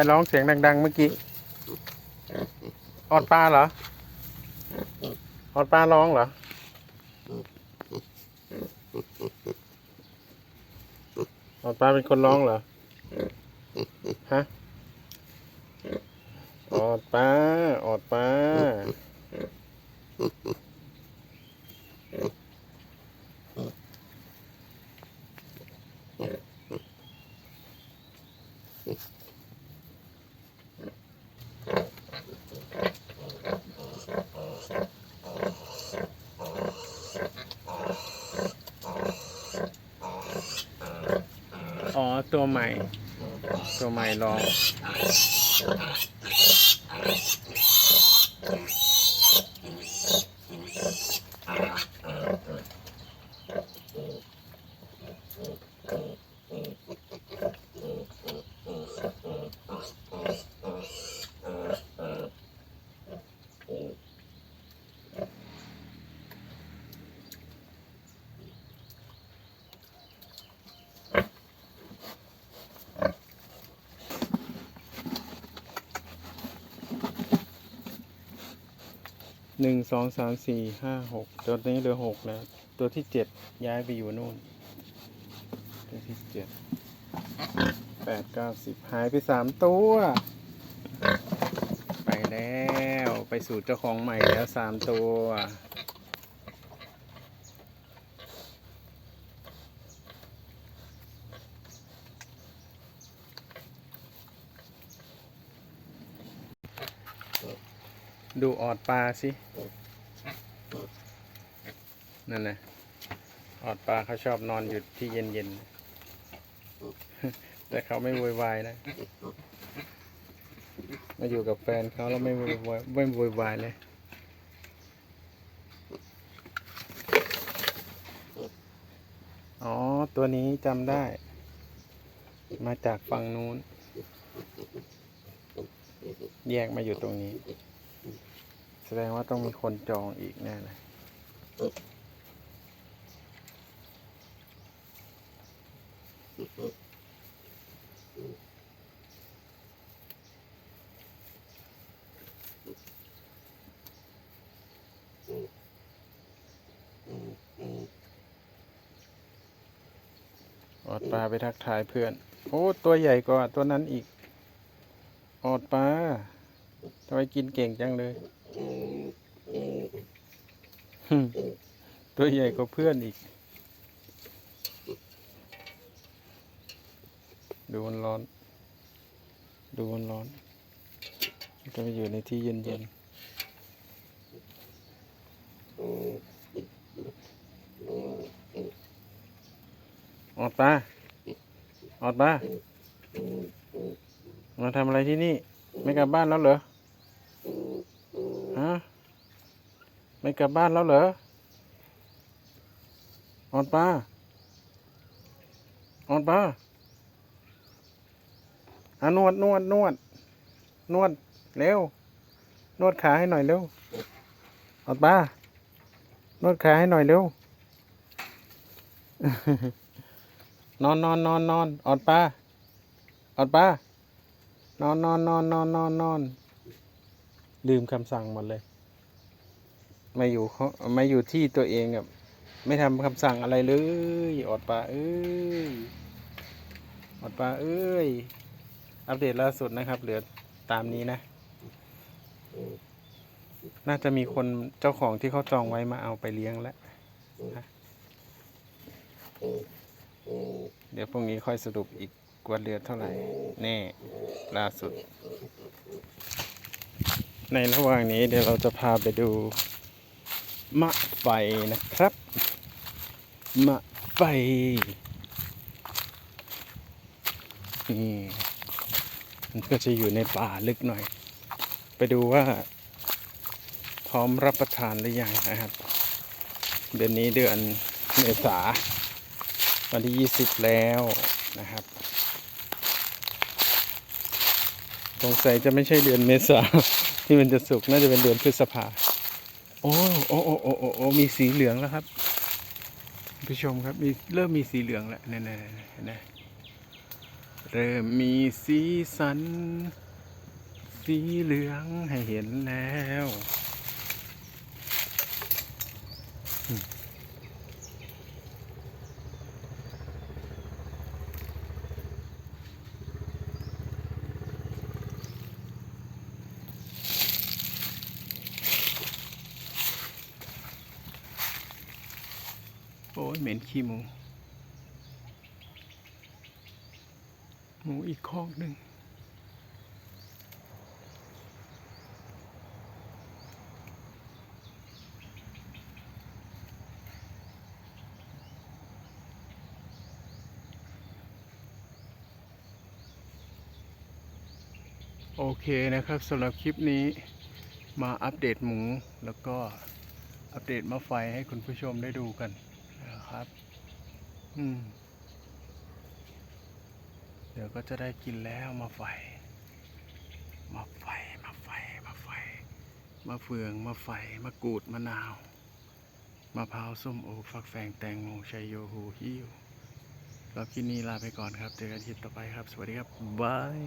รร้องเสียงดัง ๆ เมื่อกี้ออดปลาเหรอออดปลาร้องเหรอออดปลาเป็นคนร้องเหรอฮะออดปลาออดปลา อ๋อ ตัวใหม่ ตัวใหม่ลอง หนึ่งสองสามสี่ห้าหกตัวนี้เหลือหกแล้ว ตัวที่เจ็ดย้ายไปอยู่นู่น ตัวที่เจ็ดแปดเก้าสิบหายไปสามตัว ไปแล้ว ไปสู่เจ้าของใหม่แล้วสามตัว ดูออดปลาสิ นั่นนะออดปลาเขาชอบนอนอยู่ที่เย็นๆ แต่เขาไม่โวยวายนะ มาอยู่กับแฟนเขาแล้วไม่โวยวายไม่โวยวายเลย อ๋อ ตัวนี้จำได้ มาจากฝั่งนู้น แยกมาอยู่ตรงนี้ แสดงว่าต้องมีคนจองอีกแน่เลยออดปลาไปทักทายเพื่อน โอ้ ตัวใหญ่กว่าตัวนั้นอีก ออดปลาทำไมกินเก่งจังเลย ตัวใหญ่กว่าเพื่อนอีก ดูมันร้อน ดูมันร้อนจะไปอยู่ในที่เย็นๆออดปลาออดปลามาทำอะไรที่นี่ ไม่กลับบ้านแล้วเหรอ ฮะ ไม่กลับบ้านแล้วเหรอออนปลาออนปลาอะนวดนวดนวด นวดเร็ว นวดขาให้หน่อยเร็วออนปลานวดขาให้หน่อยเร็ว นอนนอนนอนนอนออดปลาออดปลานอนนอนนอนนอนนอนนอนลืมคำสั่งหมดเลย มาอยู่เขามาอยู่ที่ตัวเองแบบไม่ทำคำสั่งอะไรเลยอดปลาเอ้ยอดปลาเอ้ย อัปเดตล่าสุดนะครับ เหลือตามนี้นะ น่าจะมีคนเจ้าของที่เขาจองไว้มาเอาไปเลี้ยงแล้วนะเดี๋ยวพรุ่งนี้ค่อยสรุปอีกว่าเหลือเท่าไหร่ แน่ ล่าสุด ในระหว่างนี้เดี๋ยวเราจะพาไปดู มะไฟนะครับ มะไฟนี่มันก็จะอยู่ในป่าลึกหน่อย ไปดูว่า พร้อมรับประทานหรือยังนะครับ เดือนนี้เดือนเมษาวันที่20แล้วนะครับ สงสัยจะไม่ใช่เดือนเมษาที่มันจะสุกน่าจะเป็นเดือนพฤษภา โอ้โอ้โอ้โอ้โอ้โอ้มีสีเหลืองแล้วครับผู้ชมครับมีเริ่มมีสีเหลืองแล้วเนี่ยเนี่ยเนี่เริ่มมีสีสัน สีเหลืองให้เห็นแล้ว โอ้ยเหม็นขี้หมู หมูอีกคอกหนึ่งโอเคนะครับสำหรับคลิปนี้มาอัปเดตหมู แล้วก็อัปเดตมะไฟให้คุณผู้ชมได้ดูกัน ครับ อืม เดี๋ยวก็จะได้กินแล้วมาไฟ มาไฟ มาไฟ มาไฟ มาเฟือง มาไฟ มากรูด มะนาว มะพร้าวส้มโอฟักแฟงแตงโมชัยโยฮูฮิวแล้วคลิปนี้ลาไปก่อนครับ เจอกันคลิปต่อไปครับ สวัสดีครับ บาย